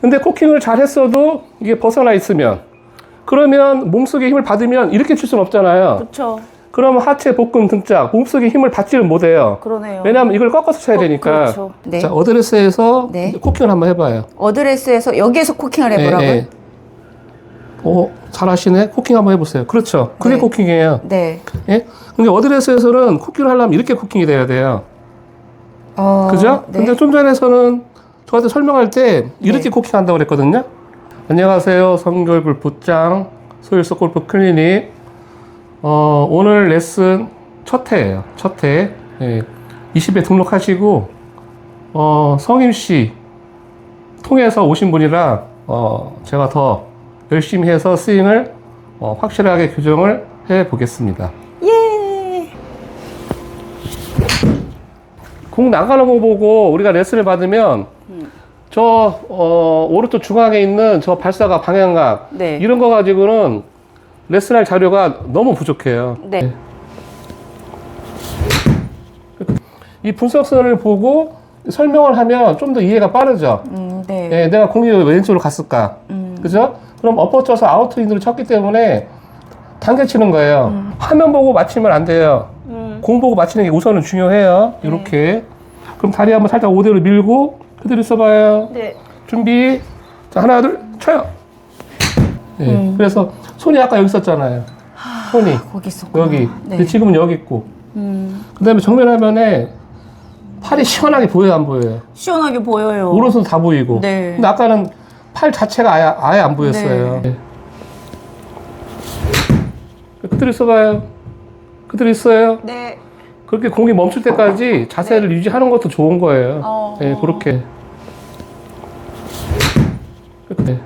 근데 코킹을 잘 했어도 이게 벗어나 있으면 그러면 몸속에 힘을 받으면 이렇게 칠 수는 없잖아요. 그렇죠. 그러면 하체, 복근, 등짝 몸속에 힘을 받지를 못해요. 그러네요. 왜냐하면 이걸 꺾어서 쳐야 되니까. 그렇죠. 네. 자, 어드레스에서 네. 코킹을 한번 해봐요. 어드레스에서 여기에서 코킹을 해보라고요? 예, 예. 오, 잘하시네. 코킹 한번 해보세요. 그렇죠. 그게 네. 코킹이에요. 네. 예? 근데 어드레스에서는 코킹을 하려면 이렇게 코킹이 돼야 돼요. 어, 그죠? 네. 근데 좀 전에서는 저한테 설명할 때 이렇게 네. 코킹 한다고 그랬거든요. 안녕하세요. 성결 부장 소일서 골프 클리닉. 어, 오늘 레슨 첫 회예요. 첫 회. 예. 20회 등록하시고 어, 성임 씨 통해서 오신 분이라 어, 제가 더 열심히 해서 스윙을 어, 확실하게 교정을 해 보겠습니다. 예. 공 나가는 거 보고 우리가 레슨을 받으면 저 어, 오른쪽 중앙에 있는 저 발사각 방향각 네. 이런 거 가지고는 레슨할 자료가 너무 부족해요. 네. 이 분석선을 보고 설명을 하면 좀 더 이해가 빠르죠. 음, 네. 예, 내가 공이 왜 왼쪽으로 갔을까? 음. 그죠? 그럼 엎어쳐서 아웃트인으로 쳤기 때문에 당겨 치는 거예요. 화면 보고 맞히면 안 돼요. 음. 공 보고 맞히는 게 우선은 중요해요. 이렇게. 그럼 다리 한번 살짝 5대로 밀고 그대로 써봐요. 네. 준비. 자, 하나, 둘, 쳐요. 예. 그래서 손이 아까 여기 있었잖아요. 손이. 거기 있었구나. 여기. 네. 근데 지금은 여기 있고. 음. 그 다음에 정면 화면에 팔이 시원하게 보여요, 안 보여요? 시원하게 보여요. 오른손 다 보이고. 네. 근데 아까는 팔 자체가 아예, 아예 안 보였어요. 네. 그대로 써봐요. 그대로 있어요. 네. 그렇게 공이 멈출 때까지 자세를 유지하는 것도 좋은 거예요. 어. 네, 그렇게. 네.